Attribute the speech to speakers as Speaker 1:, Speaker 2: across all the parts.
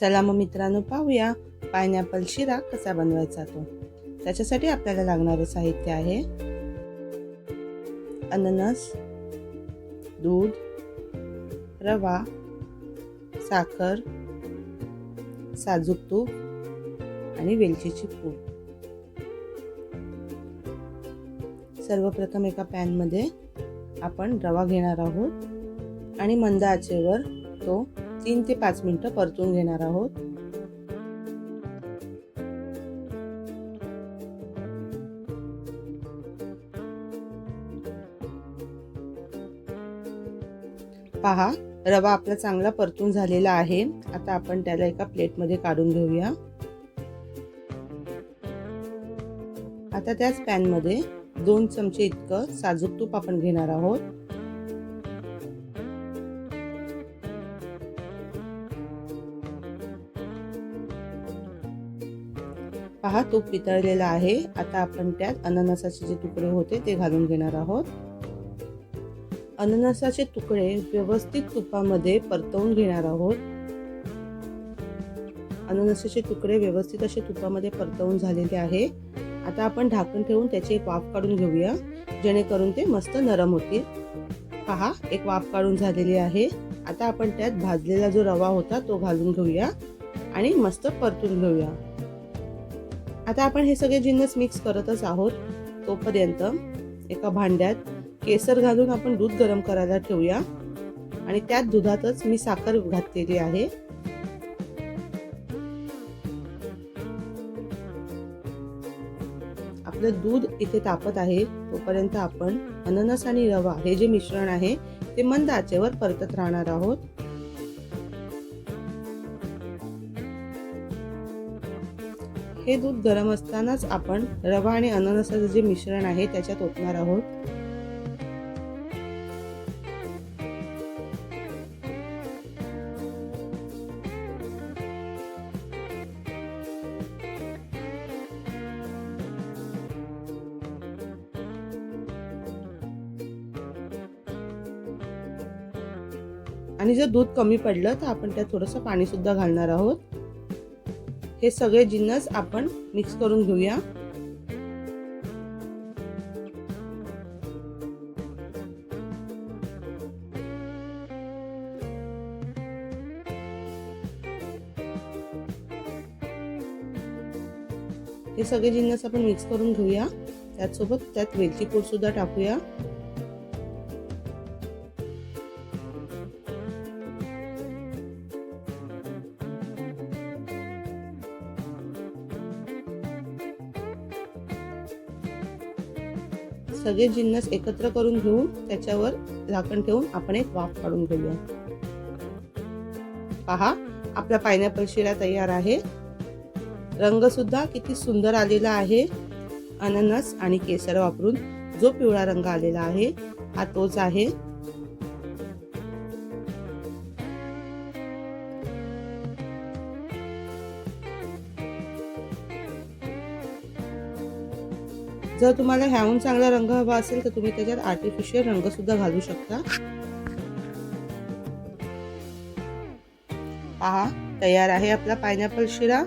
Speaker 1: चला मग मित्रांनो पाहूया. पायनॅपल शिरा कसा बनवायचा तो. त्याच्यासाठी आपल्याला लागणारं साहित्य आहे. अननस दूध रवा साखर साजूक तूप आणि वेलचीची पूड. सर्वप्रथम एका पॅनमध्ये आपण रवा घेणार आहोत आणि मंद आचेवर तो तीन ते पाच मिनिटं परतून घेणार आहोत. पहा रवा आपला चांगला परतून झालेला आहे. आता आपण त्याला एका प्लेटमध्ये काढून घेऊया. आता त्याच पॅनमध्ये दोन चमचे इतकं साजूक तूप आपण घेणार आहोत. पहा तूप पितळलेला आहे. आता आपण त्यात अननसाचे जे तुकडे होते ते घालून घेणार आहोत. अननसाचे तुकडे व्यवस्थित तुपामध्ये परतवून घेणार आहोत. अननसाचे तुकडे व्यवस्थित असे तुपामध्ये परतवून झालेले आहे. आता आपण ढाकण ठेवून त्याची एक वाफ काढून घेऊया जेणेकरून ते मस्त नरम होतील. पहा एक वाफ काढून झालेली आहे. आता आपण त्यात भाजलेला जो रवा होता तो घालून घेऊया आणि मस्त परतून घेऊया. आता आपण हे सगळे जिन्नस मिक्स करतच आहोत तोपर्यंत एका भांड्यात केसर घालून आपण दूध गरम करायला ठेवूया. आणि त्यात दुधातच मी साखर घातलेली आहे. आपलं दूध इथे तापत आहे तोपर्यंत आपण अननस आणि रवा हे जे मिश्रण आहे ते मंद आचेवर परतत राहणार आहोत. हे दूध गरम असतानाच आपण रवा आणि अननसाचं जे मिश्रण आहे त्याच्यात ओतणार आहोत. आणि जर दूध कमी पडलं तर आपण त्यात थोडंसं पाणीसुद्धा घालणार आहोत. हे सगळे जिन्नस आपण मिक्स करून घेऊया. हे सगळे जिन्नस आपण मिक्स करून घेऊया. त्याचसोबत त्यात वेलची पूड सुद्धा टाकूया. सगळे जिन्नस एकत्र करून घेऊन त्याच्यावर झाकण ठेवून आपण एक वाफ काढून घेऊया. पहा आपला पायनॅपल शिरा तयार आहे. रंग सुद्धा किती सुंदर आलेला आहे. अननस आणि केसर वापरून जो पिवळा रंग आलेला आहे हा तोच आहे. जर तुम्हाला ह्याहून चांगला रंग हवा असेल तर तुम्ही त्याच्यात आर्टिफिशियल रंग सुद्धा घालू शकता. पहा तयार आहे आपला पायनॅपल शिरा.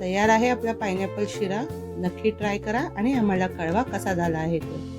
Speaker 1: तयार आहे आपला पायनॅपल शिरा. नक्की ट्राय करा आणि आम्हाला कळवा कसा झाला आहे तो.